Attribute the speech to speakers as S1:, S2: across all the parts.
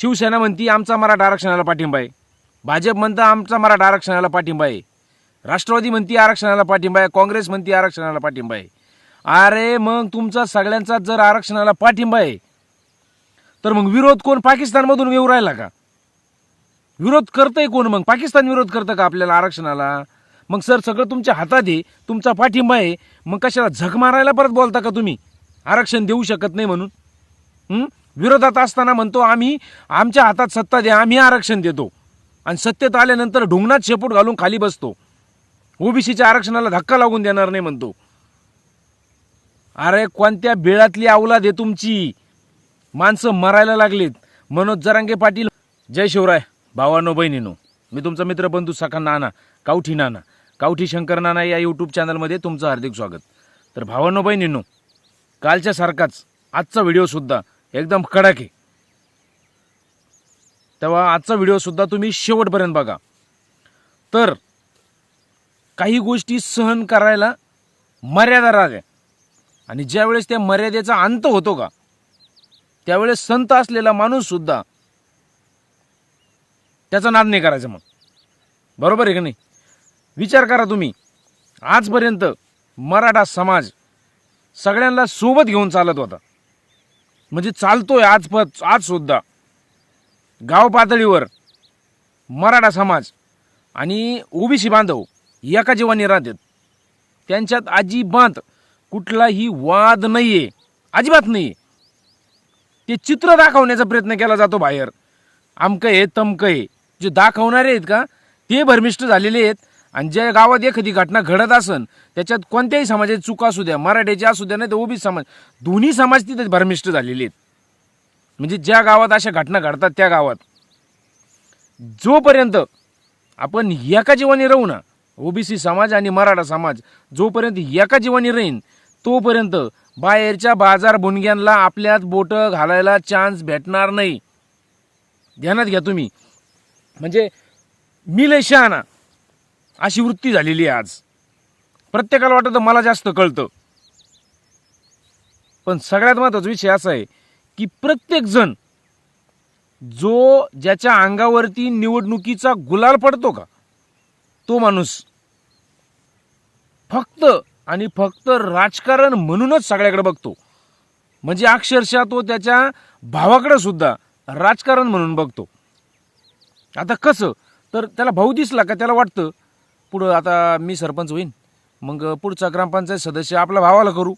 S1: शिवसेना म्हणती आमचा मराठा आरक्षणाला पाठिंबा आहे. भाजप म्हणतं आमचा मराठा आरक्षणाला पाठिंबा आहे. राष्ट्रवादी म्हणती आरक्षणाला पाठिंबा आहे. काँग्रेस म्हणती आरक्षणाला पाठिंबा आहे. अरे मग तुमचा सगळ्यांचा जर आरक्षणाला पाठिंबा आहे तर मग विरोध कोण पाकिस्तानमधून येऊ राहिला का? विरोध करतंय कोण मग? पाकिस्तान विरोध करतं का आपल्याला आरक्षणाला? मग सर सगळं तुमच्या हातात आहे तुमचा पाठिंबा आहे. मग कशाला झक मारायला परत बोलता का तुम्ही? आरक्षण देऊ शकत नाही म्हणून. विरोधात असताना म्हणतो आम्ही आमच्या हातात सत्ता द्या आम्ही आरक्षण देतो. आणि सत्तेत आल्यानंतर ढुंगणात शेपूट घालून खाली बसतो. ओबीसीच्या आरक्षणाला धक्का लागून देणार नाही म्हणतो. अरे कोणत्या बिळातली अवलाद आहे तुमची? माणसं मरायला लागलीत. मनोज जरांगे पाटील जय शिवराय भावानो बहिणीनो मी तुमचा मित्र बंधू सखा नाना कावठी नाना कावठी शंकर नाना या यूट्यूब चॅनलमध्ये तुमचं हार्दिक स्वागत. तर भावानो बहिणीनो कालच्या सारखाच आजचा व्हिडिओसुद्धा एकदम कडक. आहे तेव्हा आजचा व्हिडिओसुद्धा तुम्ही शेवटपर्यंत बघा. तर काही गोष्टी सहन करायला मर्यादा राग आहे. आणि ज्यावेळेस त्या मर्यादेचा अंत होतो का त्यावेळेस संत असलेला माणूससुद्धा त्याचा नाद नाही करायचा मग. बरोबर आहे का नाही? विचार करा तुम्ही. आजपर्यंत मराठा समाज सगळ्यांना सोबत घेऊन चालत होता. म्हणजे चालतोय आज प- आज सुद्धा. गाव पातळीवर मराठा समाज आणि ओबीसी बांधव एका जीवानी राहतात त्यांच्यात अजिबात कुठलाही वाद नाही आहे अजिबात नाहीये. ते चित्र दाखवण्याचा प्रयत्न केला जातो बाहेर. आमकं आहे तमकं आहे जे दाखवणारे आहेत का ते भरमिष्ट झालेले आहेत. आणि ज्या गावात एखादी घटना घडत असन त्याच्यात कोणत्याही समाजाची चूक असू द्या मराठ्याची असू द्या नाही तर ओबीसी समाज दोन्ही समाज तिथे भरमिष्ट झालेले आहेत. म्हणजे ज्या गावात अशा घटना घडतात त्या गावात. जोपर्यंत आपण एका जीवानी राहू ना ओबीसी समाज आणि मराठा समाज जोपर्यंत एका जीवानी राहीन तोपर्यंत बाहेरच्या बाजार बुणग्यांना आपल्यात बोटं घालायला चान्स भेटणार नाही. ध्यानात घ्या तुम्ही. म्हणजे मी लय शहाणा. अशी वृत्ती झालेली आहे आज. प्रत्येकाला वाटतं मला जास्त कळतं. पण सगळ्यात महत्त्वाचा विषय असा आहे की प्रत्येक जण जो ज्याच्या अंगावरती निवडणुकीचा गुलाल पडतो का तो माणूस फक्त आणि फक्त राजकारण म्हणूनच सगळ्याकडे बघतो. म्हणजे अक्षरशः तो त्याच्या भावाकडे सुद्धा राजकारण म्हणून बघतो. आता कसं? तर त्याला भाऊ दिसला का त्याला वाटतं पुढं आता मी सरपंच होईन. मग पुढचा ग्रामपंचायत सदस्य आपल्या भावाला करू.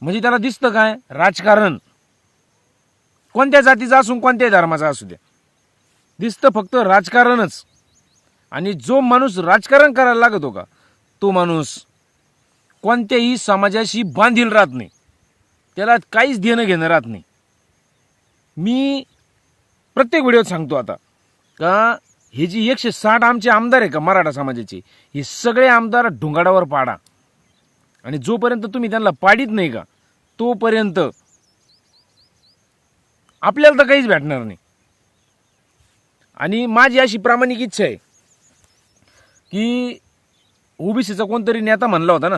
S1: म्हणजे त्याला दिसतं काय? राजकारण. कोणत्या जातीचा असून कोणत्याही धर्माचा असू द्या. दिसतं फक्त राजकारणच. आणि जो माणूस राजकारण करायला लागतो का? तो माणूस कोणत्याही समाजाशी बांधील राहत नाही. त्याला काहीच देणं घेणं राहत नाही. मी प्रत्येक व्हिडिओत सांगतो आता का हे जी एकशे साठ आमचे आमदार आहे का मराठा समाजाचे हे सगळे आमदार ढुंगाडावर पाडा. आणि जोपर्यंत तुम्ही त्यांना पाडीत नाही का तोपर्यंत आपल्याला तर काहीच भेटणार नाही. आणि माझी अशी प्रामाणिक इच्छा आहे की ओबीसीचा कोणतरी नेता म्हणला होता ना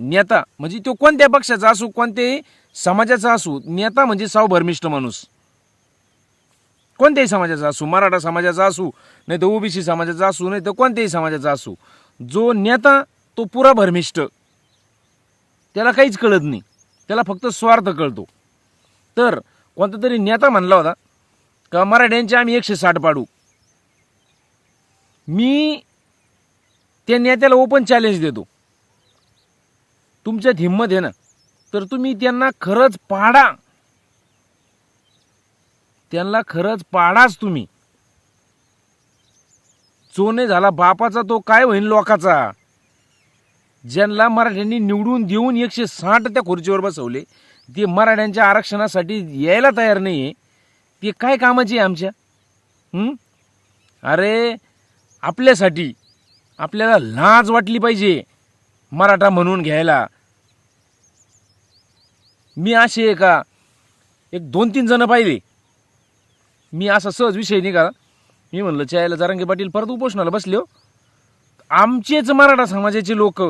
S1: नेता म्हणजे तो कोणत्या पक्षाचा असू कोणत्याही समाजाचा असू नेता म्हणजे साव भरमिष्ठ माणूस. कोणत्याही समाजाचा असू मराठा समाजाचा असू नाही तर ओबीसी समाजाचा असू नाही तर कोणत्याही समाजाचा असू जो नेता तो पुरा भरमिष्ट त्याला काहीच कळत नाही. त्याला फक्त स्वार्थ कळतो. तर कोणता तरी नेता म्हणला होता का मराठ्यांचे आम्ही एकशे साठ पाडू. मी त्या नेत्याला ओपन चॅलेंज देतो. तुमच्यात हिंमत आहे ना? तर तुम्ही त्यांना खरंच पाडा. त्यांना खरंच पाडाच तुम्ही. चोने झाला बापाचा तो काय होईल लोकाचा? ज्यांना मराठ्यांनी निवडून देऊन एकशे साठ त्या खुर्चीवर बसवले ते मराठ्यांच्या आरक्षणासाठी यायला तयार नाही आहे ते काय कामाची आहे आमच्या? अरे आपल्यासाठी आपल्याला लाज वाटली पाहिजे मराठा म्हणून घ्यायला. मी असे आहे का एक दोन तीन जण पाहिले. मी असा सहज विषय निघाला. मी म्हणलं चायला जरंगे पाटील परत उपोषणाला बसले हो. आमचेच मराठा समाजाचे लोक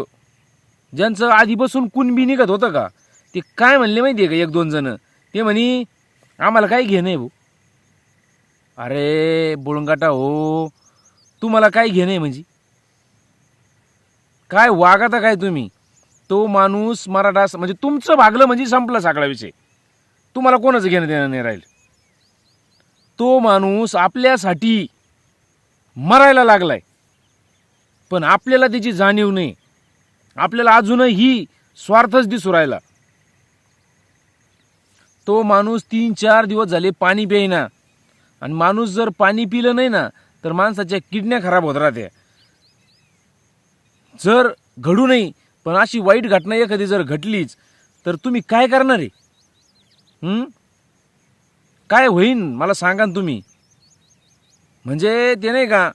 S1: ज्यांचं आधीपासून कुणबी निघत होतं का ते काय म्हणले माहिती आहे का एक दोन जण? ते म्हणे आम्हाला काय घेणं आहे भाऊ. अरे बुळंगाटा हो तुम्हाला काय घेणं आहे म्हणजे? काय वागता काय तुम्ही? तो माणूस मराठा म्हणजे तुमचं भागलं म्हणजे संपला सगळा विषय. तुम्हाला कोणाचं घेणं देणं नाही राहील? तो माणूस आपल्यासाठी मरायला लागलाय. पण आपल्याला त्याची जाणीव नाही. आपल्याला अजूनही स्वार्थच दिसू राहिला. तो माणूस तीन चार दिवस झाले पाणी प्यायना. आणि माणूस जर पाणी पिलं नाही ना तर माणसाच्या किडन्या खराब होत राहत्या. जर घडू नाही पण अशी वाईट घटना एखादी जर घडलीच तर तुम्ही काय करणार आहे? काय होईन मला सांगा ना तुम्ही. म्हणजे ते नाही का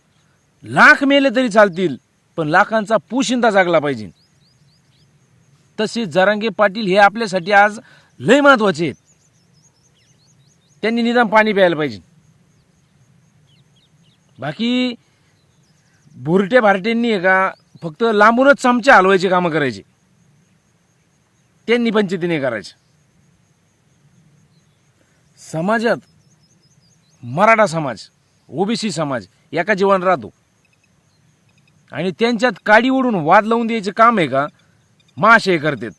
S1: लाख मेले तरी चालतील पण लाखांचा पुशिंदा जागला पाहिजे. तसेच जरांगे पाटील हे आपल्यासाठी आज लय महत्त्वाचे आहेत. त्यांनी निदान पाणी प्यायला पाहिजे. बाकी बुरट्या भारट्यांनी आहे का फक्त लांबूनच चमचे हलवायचे कामं करायचे. त्यांनी पंचायती नाही करायचे. समाजात मराठा समाज ओबीसी समाज एका जीवन राहतो. आणि त्यांच्यात काडी ओढून वाद लावून द्यायचं काम आहे का? महाशय करतात.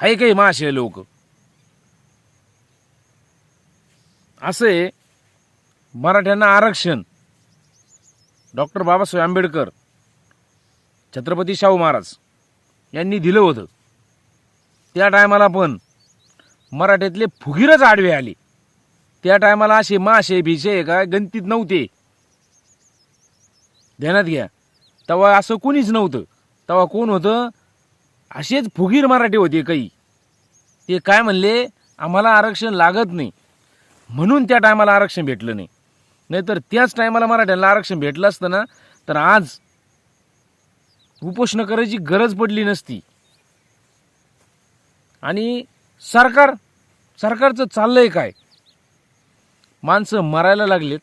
S1: आहे काही महाशय लोक. असे मराठ्यांना आरक्षण. डॉक्टर बाबासाहेब आंबेडकर छत्रपती शाहू महाराज यांनी दिलं होतं. त्या टायमाला पण मराठ्यातले फुगीरच आडवे आले. त्या टायमाला असे माशे भिसे काय गणतीत नव्हते. ध्यानात घ्या. तेव्हा असं कोणीच नव्हतं. तेव्हा कोण होतं? असेच फुगीर मराठी होते काही. ते काय म्हणले? आम्हाला आरक्षण लागत नाही. म्हणून त्या टायमाला आरक्षण भेटलं नाही. नाहीतर त्याच टायमाला मराठ्यांना आरक्षण भेटलं असतं ना तर आज उपोषण करायची गरज पडली नसती. आणि सरकार सरकारचं चाललंय काय? माणसं मरायला लागलेत.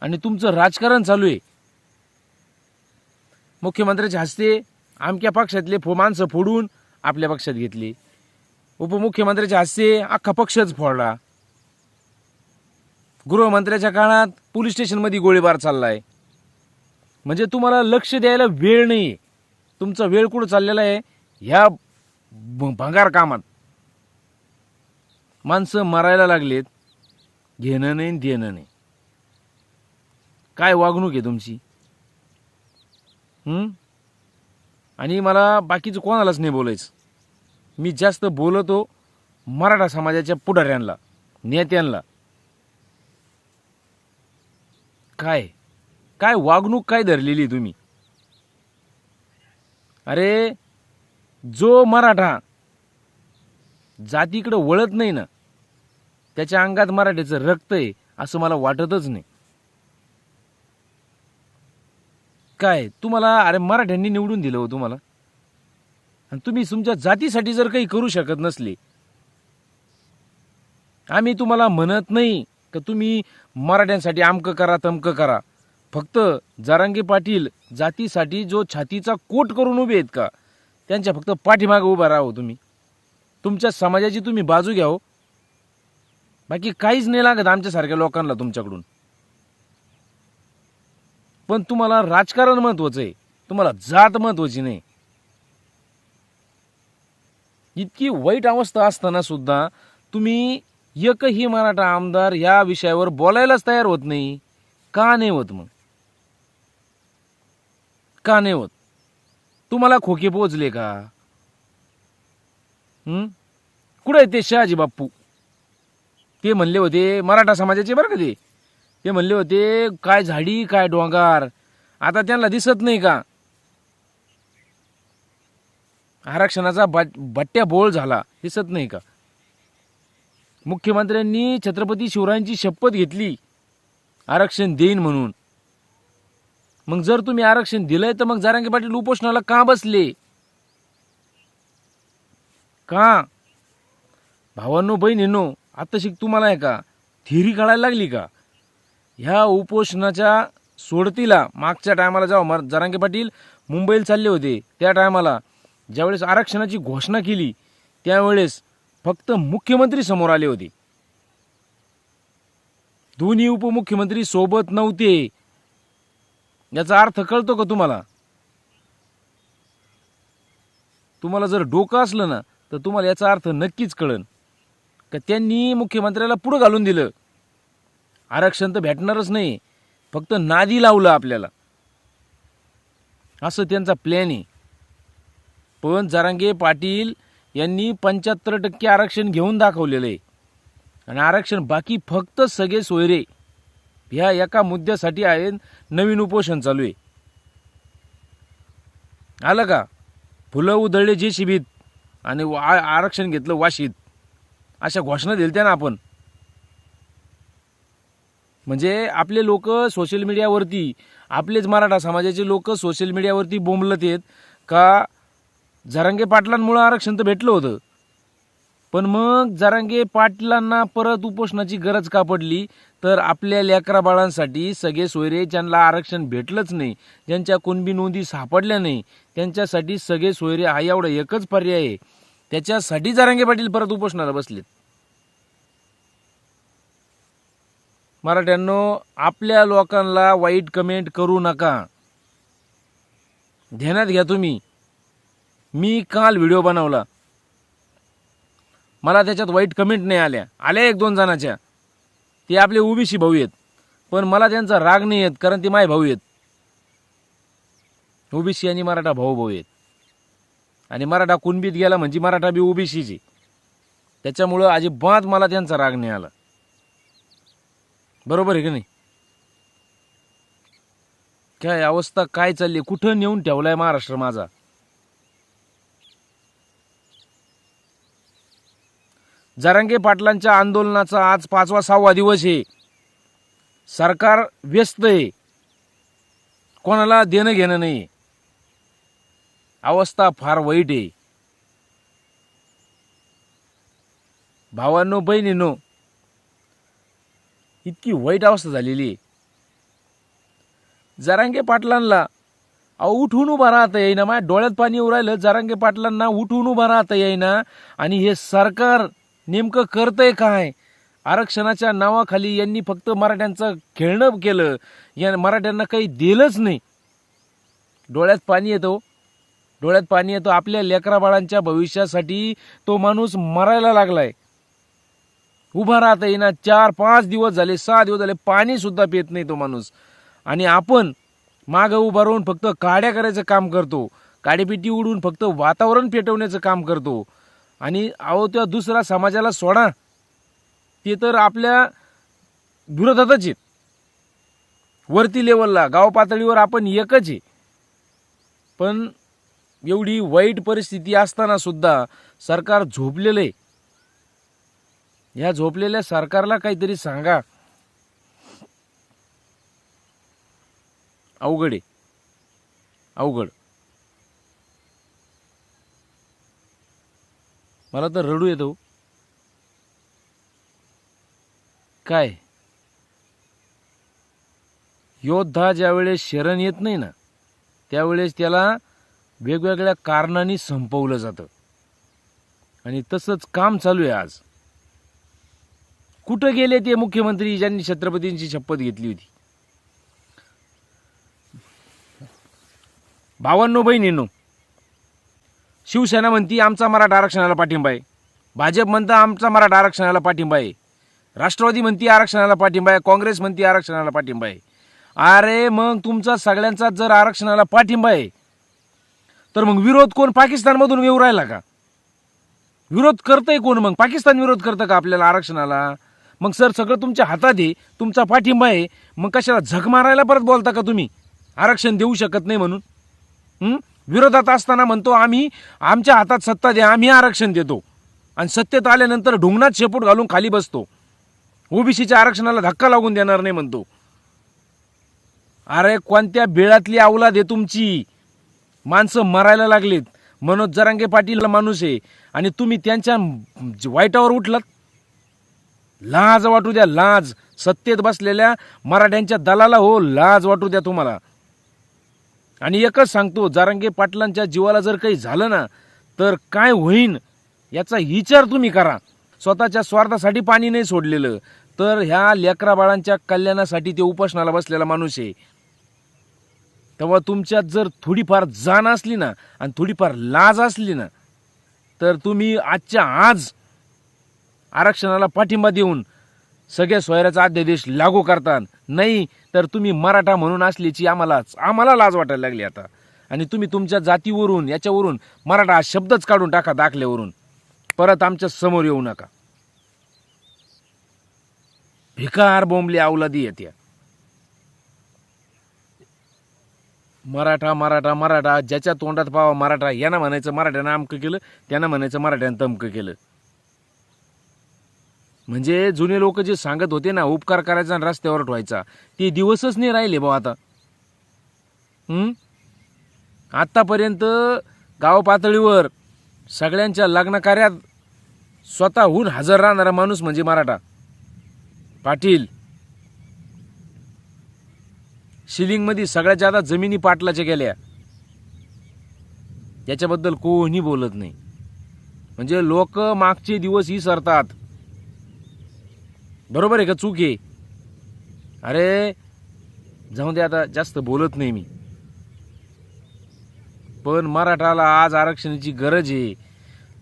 S1: आणि तुमचं राजकारण चालू आहे. मुख्यमंत्र्याच्या हस्ते आमक्या पक्षातले फो माणसं फोडून आपल्या पक्षात घेतली. उपमुख्यमंत्र्याच्या हस्ते अख्खा पक्षच फोडला. गृहमंत्र्याच्या काळात पोलीस स्टेशनमध्ये गोळीबार चाललाय. म्हणजे तुम्हाला लक्ष द्यायला वेळ नाही तुमचा वेळ कुठं चाललेला आहे? ह्या भ- भंगार कामात. माणसं मरायला लागलेत घेणं नाही देणं नाही. काय वागणूक आहे तुमची? हं? आणि मला बाकीचं कोणालाच नाही बोलायचं. मी जास्त बोलतो मराठा समाजाच्या पुढाऱ्यांना नेत्यांना काय? काय वागणूक काय धरलेली तुम्ही? अरे जो मराठा जातीकडे वळत नाही ना त्याच्या अंगात मराठीचं रक्त आहे असं मला वाटतच नाही. काय तुम्हाला अरे मराठ्यांनी निवडून दिलं हो तुम्हाला. आणि तुम्ही तुमच्या जातीसाठी जर काही करू शकत नसले आम्ही तुम्हाला म्हणत नाही का तुम्ही मराठ्यांसाठी आमकं करा तमकं करा. फक्त जारांगे पाटील जातीसाठी जो छातीचा कोट करून उभे आहेत का त्यांच्या फक्त पाठीमागे उभा राहो हो तुम्ही. तुमच्या समाजाची तुम्ही बाजू घ्या हो. बाकी काहीच नाही लागत आमच्यासारख्या लोकांना तुमच्याकडून. पण तुम्हाला राजकारण महत्वाचं आहे. तुम्हाला जात महत्वाची नाही. इतकी वाईट अवस्था असताना सुद्धा तुम्ही एकही मराठा आमदार या विषयावर बोलायलाच तयार होत नाही. का नाही होत मग? का नाही होत? तुम्हाला खोके पोचले का? कुठं कुठे आहे ते शहाजी बाप्पू? ते म्हणले होते मराठा समाजाचे बरं का ते. ते म्हणले होते काय झाडी काय डोंगर? आता त्यांना दिसत नाही का? आरक्षणाचा बट बट्ट्या बोळ झाला. दिसत नाही का? मुख्यमंत्र्यांनी छत्रपती शिवरायांची शपथ घेतली. आरक्षण देईन म्हणून. मग जर तुम्ही आरक्षण दिलंय तर मग जारांगे पाटील उपोषणाला का बसले? का? भावांनो बहिणींनो आता शिक तुम्हाला आहे का? थिरी कळायला लागली का? ह्या उपोषणाच्या सोडतीला मागच्या टायमाला जेव्हा मर जरांगे पाटील मुंबईला चालले होते त्या टायमाला ज्यावेळेस आरक्षणाची घोषणा केली त्यावेळेस फक्त मुख्यमंत्री समोर आले होते. दोन्ही उपमुख्यमंत्री सोबत नव्हते. याचा अर्थ कळतो का तुम्हाला? तुम्हाला जर डोकं असलं ना तर तुम्हाला याचा अर्थ नक्कीच कळन का त्यांनी मुख्यमंत्र्याला पुढं घालून दिलं. आरक्षण तर भेटणारच नाही. फक्त नादी लावलं आपल्याला. असं त्यांचा प्लॅन आहे. पण जरांगे पाटील यांनी पंच्याहत्तर टक्के आरक्षण घेऊन दाखवलेलं आहे. आणि आरक्षण बाकी फक्त सगळे सोयरे. ह्या एका मुद्द्यासाठी आहे नवीन उपोषण चालू आहे. आलं का? फुलं उधळले जे शिबीत आणि वा- आरक्षण घेतलं वाशीत. अशा घोषणा दिल्या ना आपण. म्हणजे आपले लोक सोशल मीडियावरती आपलेच मराठा समाजाचे लोक सोशल मीडियावरती बोंबलत आहेत का? जरांगे पाटलांमुळं आरक्षण तर भेटलं होतं. पण मग जरांगे पाटलांना परत उपोषणाची गरज का पडली? तर आपल्या लेकरा बाळांसाठी सगळे सोयरे ज्यांना आरक्षण भेटलंच नाही ज्यांच्या कुणबी नोंदी सापडल्या नाही त्यांच्यासाठी सगळे सोयरे हा एवढा एकच पर्याय आहे. त्याच्यासाठी जरांगे पाटील परत उपोषणाला बसलेत. मराठ्यांनो आपल्या लोकांना वाईट कमेंट करू नका. ध्यानात घ्या तुम्ही. मी काल व्हिडिओ बनवला. मला त्याच्यात वाईट कमेंट नाही आल्या. आल्या एक दोन जणाच्या. ते आपले ओबीसी भाऊ आहेत. पण मला त्यांचा राग नाही येत कारण ते माय भाऊ आहेत. ओबीसी आणि मराठा भाऊ भाऊ आहेत. आणि मराठा कुणबीत गेला म्हणजे मराठा बी ओबीसीची त्याच्यामुळं अजिबात मला त्यांचा राग नाही आला. बरोबर आहे की नाही? काय अवस्था काय चालली? कुठं नेऊन ठेवलाय महाराष्ट्र माझा? जरांगे पाटलांच्या आंदोलनाचा आज पाचवा सहावा दिवस आहे. सरकार व्यस्त आहे. कोणाला देणं घेणं नाही. अवस्था फार वाईट आहे. भावांनो बहिणींनो इतकी वाईट अवस्था झालेली आहे. जरांगे पाटलांना अहो उठून उभा राहता येईना. माझ्या डोळ्यात पाणी येऊ राहिलं. जरांगे पाटलांना उठून उभा राहता येईना. आणि हे सरकार नेमकं करतंय काय? आरक्षणाच्या नावाखाली यांनी फक्त मराठ्यांचं खेळणं केलं. या मराठ्यांना काही दिलंच नाही. डोळ्यात पाणी येतो हो. डोळ्यात पाणी येतो. आपल्या लेकराबाळांच्या भविष्यासाठी तो माणूस मरायला लागलाय. उभा राहता येईना. चार पाच दिवस झाले सहा दिवस झाले पाणीसुद्धा पित नाही तो माणूस. आणि आपण मागं उभा राहून फक्त काड्या करायचं काम करतो. काडीपिटी उडून फक्त वातावरण पेटवण्याचं काम करतो. आणि अहो त्या दुसऱ्या समाजाला सोडा. ते तर आपल्या विरोधातच आहेत. वरती लेवलला गाव पातळीवर आपण एकच आहे. पण एवढी वाईट परिस्थिती असताना सुद्धा सरकार झोपलेलं आहे या झोपलेल्या सरकारला काहीतरी सांगा. अवघड आहे. अवघड. मला तर रडू येतो. काय? योद्धा ज्यावेळेस शरण येत नाही ना त्यावेळेस त्याला वेगवेगळ्या कारणांनी संपवलं जातं. आणि तसंच काम चालू आहे आज. कुठं गेले ते मुख्यमंत्री ज्यांनी छत्रपतींची शपथ घेतली होती? भावांनो बहिणींनो शिवसेना म्हणती आमचा मराठा आरक्षणाला पाठिंबा आहे. भाजप म्हणतं आमचा मराठा आरक्षणाला पाठिंबा आहे. राष्ट्रवादी म्हणती आरक्षणाला पाठिंबा आहे. काँग्रेस म्हणती आरक्षणाला पाठिंबा आहे. अरे मग तुमचा सगळ्यांचा जर आरक्षणाला पाठिंबा आहे तर मग विरोध कोण पाकिस्तानमधून येऊ राहिला का? विरोध करतंय कोण मग? पाकिस्तान विरोध करतं का आपल्याला आरक्षणाला? मग सर सगळं तुमच्या हातात आहे तुमचा पाठिंबा आहे. मग कशाला झक मारायला परत बोलता का तुम्ही? आरक्षण देऊ शकत नाही म्हणून. हं? विरोधात असताना म्हणतो आम्ही आमच्या हातात सत्ता द्या आम्ही आरक्षण देतो. आणि सत्तेत आल्यानंतर ढुंगणात शेपूट घालून खाली बसतो. ओबीसीच्या आरक्षणाला धक्का लागून देणार नाही म्हणतो. अरे कोणत्या बेळातली अवलाद आहे तुमची? माणसं मरायला लागलीत. मनोज जरांगे पाटील माणूस आहे. आणि तुम्ही त्यांच्या वाईटावर उठलात? लाज वाटू द्या लाज. सत्तेत बसलेल्या मराठ्यांच्या दलाला हो लाज वाटू द्या तुम्हाला. आणि एकच सांगतो जारंगे पाटलांच्या जीवाला जर काही झालं ना तर काय होईन याचा विचार तुम्ही करा. स्वतःच्या स्वार्थासाठी पाणी नाही सोडलेलं तर ह्या लेकरा बाळांच्या कल्याणासाठी ते उपासनाला बसलेला माणूस आहे. तेव्हा तुमच्यात जर थोडीफार जाण असली ना आणि थोडीफार लाज असली ना तर तुम्ही आजच्या आज आरक्षणाला पाठिंबा देऊन सगळ्या सोयऱ्याचा अध्यादेश लागू करतात. नाही तर तुम्ही मराठा म्हणून असल्याची आम्हालाच आम्हाला लाज वाटायला लागली आता. आणि तुम्ही तुमच्या जातीवरून याच्यावरून मराठा हा शब्दच काढून टाका दाखल्यावरून. परत आमच्यासमोर येऊ नका. भिकार बोंबली अवलादी येत्या. मराठा मराठा मराठा ज्याच्या तोंडात पावा मराठा यांना म्हणायचं मराठ्यानं अमकं केलं त्यांना म्हणायचं मराठ्यानं तमकं केलं. म्हणजे जुने लोक जे सांगत होते ना उपकार करायचा आणि रस्त्यावर ठेवायचा ते दिवसच नाही राहिले भाऊ आता. आत्तापर्यंत गाव पातळीवर सगळ्यांच्या लग्न कार्यात स्वतःहून हजर राहणारा माणूस म्हणजे मराठा. पाटील. शिलिंगमध्ये सगळ्यात जादा जमिनी पाटलाच्या गेल्या. याच्याबद्दल कोणी बोलत नाही. म्हणजे लोक मागचे दिवस ही सरतात. बरोबर आहे का? चूक आहे. अरे जाऊ दे आता जास्त बोलत नाही मी. पण मराठाला आज आरक्षणाची गरज आहे.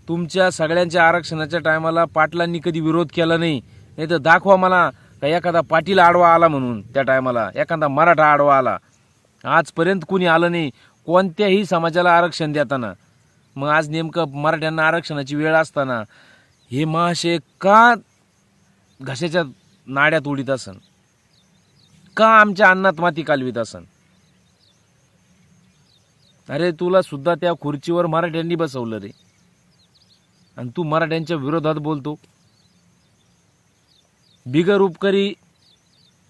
S1: तुमच्या सगळ्यांच्या आरक्षणाच्या टायमाला पाटलांनी कधी विरोध केला नाही. नाही तर दाखवा मला का एखादा पाटील आडवा आला म्हणून त्या टायमाला. एखादा मराठा आडवा आला. आजपर्यंत कुणी आलं नाही. कोणत्याही समाजाला आरक्षण देताना. मग आज नेमकं मराठ्यांना आरक्षणाची वेळ असताना हे महाशय का घशाच्या नाड्यात उडीत असन. का आमच्या अन्नात माती कालवीत असन? अरे तुला सुद्धा त्या खुर्चीवर मराठ्यांनी बसवलं रे. आणि तू मराठ्यांच्या विरोधात बोलतो. बिगर उपकरी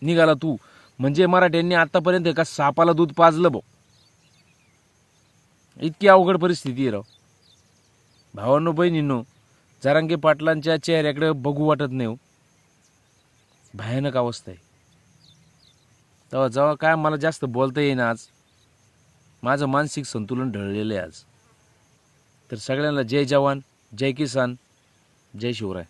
S1: निघाला तू. म्हणजे मराठ्यांनी आतापर्यंत एका सापाला दूध पाजलं बो. इतकी अवघड परिस्थिती आहे राव. भावांनो बहिणींनो जरांगे पाटलांच्या चेहऱ्याकडे बघू वाटत नाही हो. भयानक अवस्था आहे. तेव्हा जेव्हा काय मला जास्त बोलता येईना आज माझं मानसिक संतुलन ढळलेलं आहे आज. तर सगळ्यांना जय जवान जय किसान जय शिवराय.